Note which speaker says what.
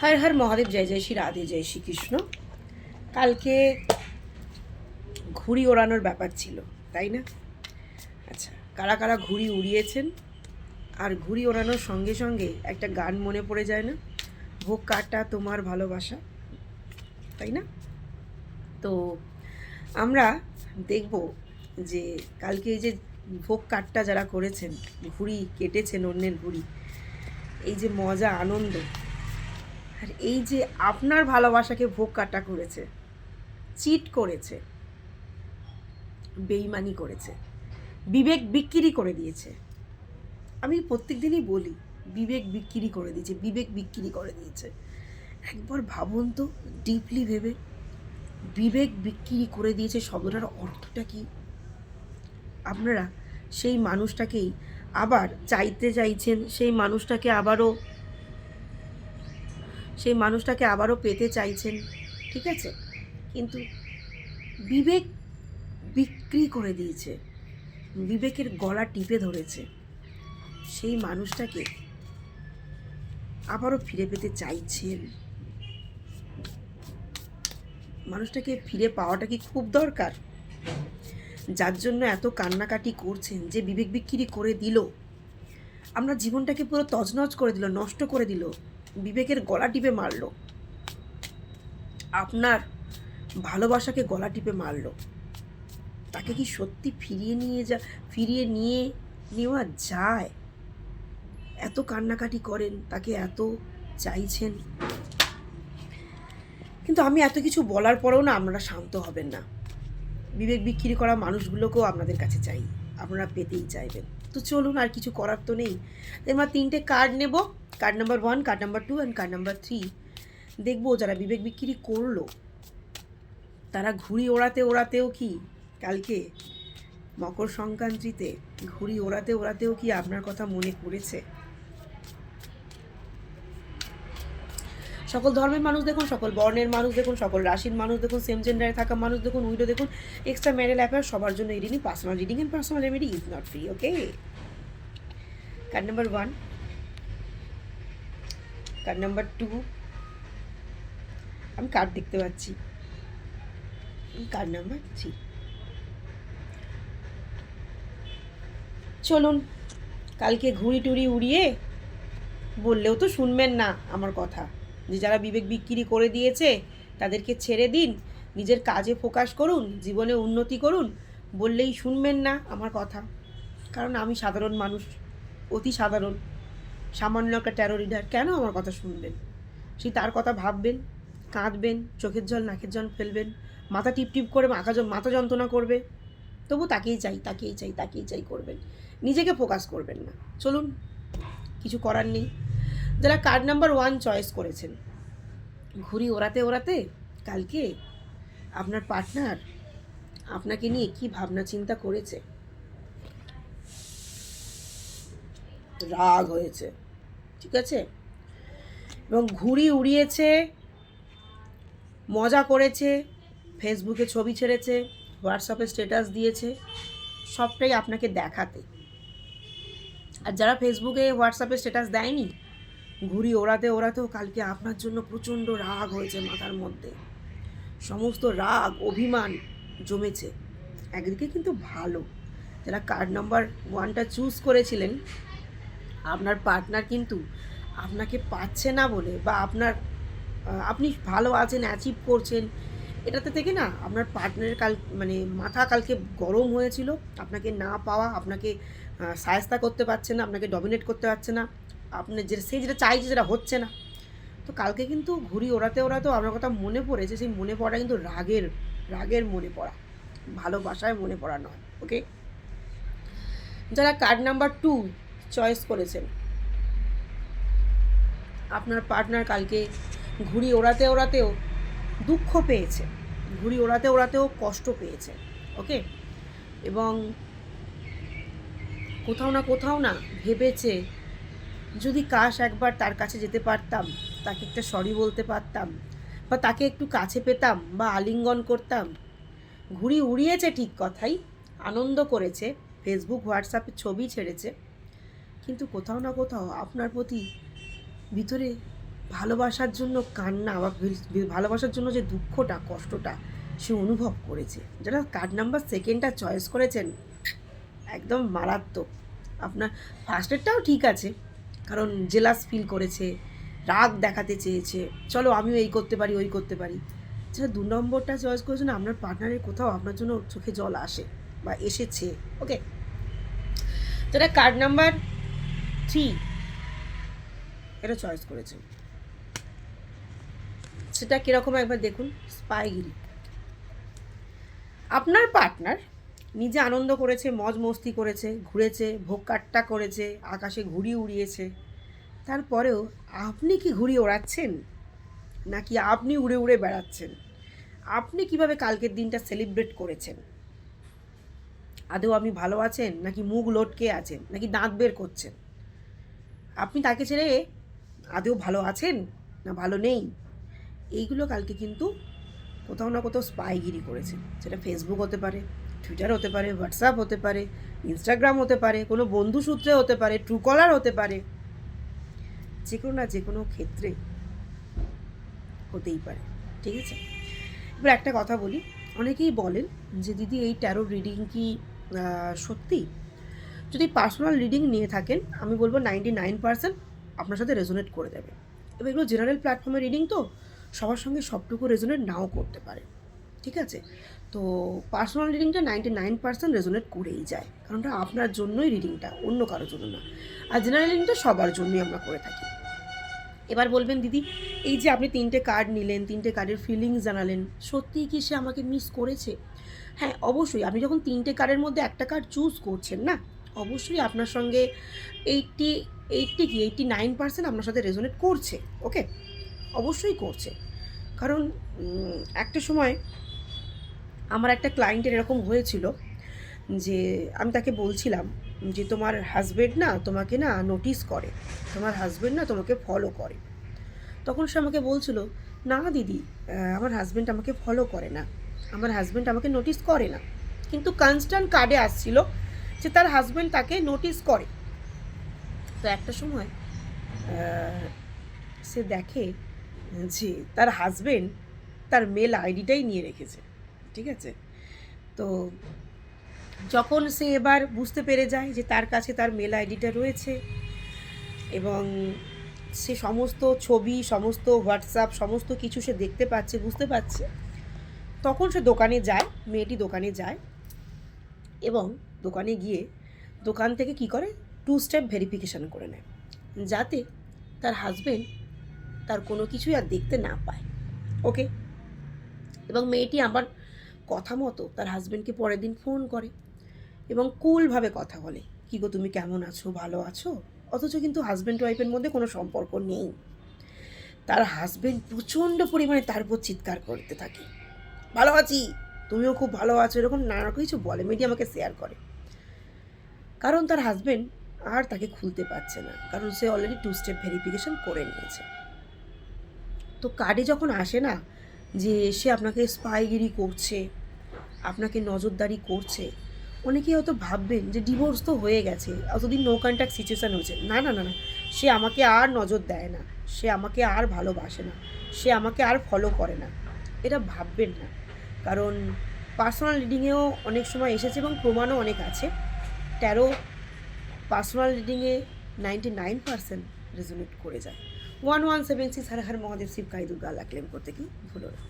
Speaker 1: হর হর মহাদেব, জয় জয় শ্রী রাধে, জয় শ্রীকৃষ্ণ কালকে ঘুড়ি ওড়ানোর ব্যাপার ছিল, তাই না? আচ্ছা কারা কারা ঘুড়ি উড়িয়েছেন? আর ঘুড়ি ওড়ানোর সঙ্গে সঙ্গে একটা গান মনে পড়ে যায় না? ভোগ কাটা তোমার ভালোবাসা, তাই না? তো আমরা দেখব যে কালকে এই যে ভোগ কাটটা যারা করেছেন, ঘুড়ি কেটেছেন অন্যের ঘুড়ি, এই যে মজা, আনন্দ আর এই যে আপনার ভালোবাসাকে ভোগ কাটা করেছে, চিট করেছে, বেইমানি করেছে, বিবেক বিক্রি করে দিয়েছে, আমি প্রত্যেক দিনই বলি, বিবেক বিক্রি করে দিয়েছে, বিবেক বিক্রি করে দিয়েছে। একবার ভাবুন তো ডিপলি ভেবে, বিবেক বিক্রি করে দিয়েছে শব্দটার অর্থটা কি? আপনারা সেই মানুষটাকেই আবার চাইতে চাইছেন, সেই মানুষটাকে আবারও সেই মানুষটাকে আবারও পেতে চাইছেন, ঠিক আছে? কিন্তু বিবেক বিক্রি করে দিয়েছে। বিবেকের গলা টিপে ধরেছে। সেই মানুষটাকে আবারও ফিরে পেতে চাইছেন। মানুষটাকে ফিরে পাওয়াটা কি খুব দরকার? যার জন্য এত কান্নাকাটি করছেন যে বিবেক বিক্রি করে দিল। আমরা জীবনটাকে পুরো তজনজ করে দিল, নষ্ট করে দিল। বিবেকের গলা টিপে মারল। আপনার ভালোবাসাকে গলা টিপে মারল। তাকে কি সত্যি ফিরিয়ে নিয়ে যা, ফিরিয়ে নিয়ে নেওয়া যায়? এত কান্নাকাটি করেন, তাকে এত চাইছেন। কিন্তু আমি এত কিছু বলার পরেও না আপনারা শান্ত হবেন না। বিবেক বিক্রি করা মানুষগুলোকেও আপনাদের কাছে চাই। আপনারা পেতেই চাইবেন। তো চলুন, আর কিছু করার তো নেই। এবার তিনটে কার্ড নেব। Card number one card number two and card number three দেখব যারা বিবেক বিক্রি করল। তারা ঘুড়ি ওড়াতে ওড়াতেও কি কালকে মকর সংক্রান্তিতে ঘুড়ি ওড়াতে ওড়াতেও কি আপনার কথা মনে পড়েছে? সকল ধর্মের মানুষ দেখুন, সকল বর্ণের মানুষ দেখুন, সকল রাশির মানুষ দেখুন সেম জেন্ডারে থাকা মানুষ দেখুন, উইডো দেখুন এক্সট্রা ম্যারেল অ্যাফেয়ার সবার জন্য এই reading personal reading and personal remedy is not free okay card number one card number two আমি কার্ড দেখতে পাচ্ছি। কার্ড নাম্বার থ্রি চলুন, কালকে ঘুড়ি টুড়ি উড়িয়ে বললেও তো শুনবেন না আমার কথা। যে যারা বিবেক বিক্রি করে দিয়েছে, তাদেরকে ছেড়ে দিন, নিজের কাজে ফোকাস করুন, জীবনে উন্নতি করুন, বললেই শুনবেন না আমার কথা। কারণ আমি সাধারণ মানুষ, অতি সাধারণ। সামান্য একটা ট্যারো রিডার কেন আমার কথা শুনবেন? সেই তার কথা ভাববেন, কাঁদবেন, চোখের জল, নাকের জল ফেলবেন, মাথা টিপ টিপ করে মাথা মাথা যন্ত্রণা করবে। তবু তাকেই চাই তাকেই চাই তাকেই চাই করবেন। নিজেকে ফোকাস করবেন না। চলুন, কিছু করার নেই। যারা কার্ড নাম্বার ওয়ান চয়েস করেছেন, ঘুড়ি ওড়াতে ওড়াতে কালকে আপনার পার্টনার আপনাকে নিয়ে কি ভাবনা চিন্তা করেছে? রাগ হয়েছে, ঠিক আছে? এবং ঘুড়ি উড়িয়েছে, মজা করেছে ফেসবুকে ছবি ছেড়েছে হোয়াটসঅ্যাপে স্ট্যাটাস দিয়েছে, সবটাই আপনাকে দেখাতে। আর যারা ফেসবুকে হোয়াটসঅ্যাপে স্ট্যাটাস দেয়নি, ঘুড়ি ওড়াতে ওড়াতেও কালকে আপনার জন্য প্রচণ্ড রাগ হয়েছে মাথার মধ্যে। সমস্ত রাগ, অভিমান জমেছে। একদিকে কিন্তু ভালো, যারা কার্ড নাম্বার ওয়ানটা চুজ করেছিলেন আপনার পার্টনার কিন্তু আপনাকে পাচ্ছে না বলে বা আপনার আপনি ভালো আছেন অ্যাচিভ করছেন, এটাতে থেকে না আপনার পার্টনারের কাল মানে মাথা কালকে গরম হয়েছিল, আপনাকে না পাওয়া, আপনাকে সায়স্তা করতে পারছে না, আপনাকে ডমিনেট করতে পারছে না, আপনি যে, সে যেটা চাইছে যেটা হচ্ছে না। তো কালকে কিন্তু ঘুড়ি ওড়াতে ওড়াতেও আপনার কথা মনে পড়েছে, সেই মনে পড়া কিন্তু রাগের রাগের মনে পড়া ভালোবাসায় মনে পড়া নয় ওকে যারা কার্ড নাম্বার টু চয়েস করেছেন। আপনার পার্টনার কালকে ঘুড়ি ওড়াতে ওড়াতেও দুঃখ পেয়েছে। ঘুড়ি ওড়াতে ওড়াতেও কষ্ট পেয়েছে ওকে এবং কোথাও না কোথাও না ভেবেছে, যদি কাশ একবার তার কাছে যেতে পারতাম, তাকে একটা সরি বলতে পারতাম, বা তাকে একটু কাছে পেতাম, বা আলিঙ্গন করতাম, ঘুড়ি উড়িয়েছে ঠিক কথাই, আনন্দ করেছে ফেসবুক হোয়াটসঅ্যাপে ছবি ছেড়েছে কিন্তু কোথাও না কোথাও আপনার প্রতি ভিতরে ভালোবাসার জন্য কান্না বা ভালোবাসার জন্য যে দুঃখটা, কষ্টটা সে অনুভব করেছে। যারা কার্ড নাম্বার সেকেন্ডটা চয়েস করেছেন, একদম মারাত্মক। আপনার ফার্স্টেরটাও ঠিক আছে, কারণ জেলাস ফিল করেছে, রাগ দেখাতে চেয়েছে, চলো আমিও এই করতে পারি, ওই করতে পারি। যারা দু নম্বরটা চয়েস করেছেন, আপনার পার্টনারের কোথাও আপনার জন্য চোখে জল আসে বা এসেছে ওকে যেটা কার্ড নাম্বার থ্রি। এটা চয়েস করেছেন সেটা কীরকম একবার দেখুন স্পাইগিরি আপনার পার্টনার নিজে আনন্দ করেছে মজ মস্তি করেছে, ঘুরেছে, ভোগ কাট্টা করেছে, আকাশে ঘুড়ি উড়িয়েছে। তারপরেও আপনি কি ঘুড়ি ওড়াচ্ছেন? নাকি আপনি উড়ে উড়ে বেড়াচ্ছেন? আপনি কীভাবে কালকের দিনটা সেলিব্রেট করেছেন? আদৌ আপনি ভালো আছেন? নাকি মুখ লটকে আছেন? নাকি দাঁত বের করছেন? আপনি তাকে ছেড়ে আদৌ ভালো আছেন না ভালো নেই? এইগুলো কালকে কিন্তু কোথাও না কোথাও স্পাইগিরি করেছে। সেটা ফেসবুক হতে পারে টুইটার হতে পারে হোয়াটসঅ্যাপ হতে পারে ইনস্টাগ্রাম হতে পারে, কোনো বন্ধু সূত্রে হতে পারে ট্রুকলার হতে পারে। যে কোনো না যে কোনো ক্ষেত্রে হতেই পারে, ঠিক আছে? এবার একটা কথা বলি, অনেকেই বলেন যে, দিদি, এই ট্যারো রিডিং কি সত্যি? যদি পার্সোনাল রিডিং নিয়ে থাকেন, আমি বলব নাইনটি নাইন পার্সেন্ট আপনার সাথে রেজোনেট করে দেবে এবার এগুলো জেনারেল প্ল্যাটফর্মে রিডিং তো সবার সঙ্গে সবটুকু রেজোনেট নাও করতে পারে। ঠিক আছে? তো পার্সোনাল রিডিংটা নাইনটি নাইন পার্সেন্ট রেজোনেট করেই যায়। কারণ ওটা আপনার জন্যই রিডিংটা অন্য কারোর জন্য না। আর জেনারেল রিডিংটা সবার জন্যই আমরা করে থাকি। এবার বলবেন, দিদি, এই যে আপনি তিনটে কার্ড নিলেন, তিনটে কার্ডের ফিলিংস জানালেন সত্যিই কি সে আমাকে মিস করেছে? হ্যাঁ অবশ্যই। আপনি যখন তিনটে কার্ডের মধ্যে একটা কার্ড চুজ করছেন না অবশ্যই আপনার সঙ্গে এইটটি এইটটি কি, এইটটি নাইন পার্সেন্ট আপনার সাথে রেজোনেট করছে ওকে অবশ্যই করছে। কারণ একটা সময় আমার একটা ক্লায়েন্টের এরকম হয়েছিল যে, আমি তাকে বলছিলাম যে, তোমার হাজবেন্ড না তোমাকে না নোটিস করে, তোমার হাজবেন্ড না তোমাকে ফলো করে। তখন সে আমাকে বলছিল, না দিদি আমার হাজবেন্ড আমাকে ফলো করে না, আমার হাজবেন্ড আমাকে নোটিস করে না। কিন্তু কনস্ট্যান্ট কার্ডে আসছিল যে তার হাজবেন্ড তাকে নোটিস করে। তো একটা সময় সে দেখে যে তার হাজবেন্ড তার মেল আইডিটাই নিয়ে রেখেছে, ঠিক আছে? তো যখন সে এবার বুঝতে পেরে যায় যে তার কাছে তার মেল আইডিটা রয়েছে এবং সে সমস্ত ছবি, সমস্ত হোয়াটসঅ্যাপ সমস্ত কিছু সে দেখতে পাচ্ছে, বুঝতে পারছে, তখন সে দোকানে যায়, মেয়েটি দোকানে যায় এবং দোকানে গিয়ে দোকান থেকে কি করে? টু স্টেপ ভেরিফিকেশান করে নেয়। যাতে তার হাজবেন্ড তার কোনো কিছুই আর দেখতে না পায়। ওকে এবং মেয়েটি আমার কথা মতো তার হাজবেন্ডকে পরের দিন ফোন করে এবং কুলভাবে কথা বলে। কী গো, তুমি কেমন আছো? ভালো আছো? অথচ কিন্তু হাজব্যান্ড ওয়াইফের মধ্যে কোনো সম্পর্ক নেই। তার হাজবেন্ড প্রচণ্ড পরিমাণে তার উপর চিৎকার করতে থাকে। ভালো আছি? তুমিও খুব ভালো আছো? এরকম নানা কিছু বলে। মেয়েটি আমাকে শেয়ার করে। কারণ তার হাজবেন্ড আর তাকে খুলতে পারছে না। কারণ সে অলরেডি টু স্টেপ ভেরিফিকেশন করে নিয়েছে। তো কার্ডে যখন আসে না, যে সে আপনাকে স্পাইগিরি করছে, আপনাকে নজরদারি করছে, অনেকেই হয়তো ভাববেন যে ডিভোর্স তো হয়ে গেছে অতদিন নো কন্ট্যাক্ট সিচুয়েশান হয়েছে। না না না না, সে আমাকে আর নজর দেয় না, সে আমাকে আর ভালোবাসে না, সে আমাকে আর ফলো করে না। এটা ভাববেন না। কারণ পার্সোনাল রিডিংয়েও অনেক সময় এসেছে এবং প্রমাণও অনেক আছে। তেরো পার্সোনাল রিডিংয়ে নাইনটি নাইন পার্সেন্ট রেজোনেট করে যায়। ওয়ান ওয়ান সেভেন সিক্স হারে হার মহাদেব শিব কাই দুর্গা আল্লাহ ক্লেম করতে কি ভুলো না।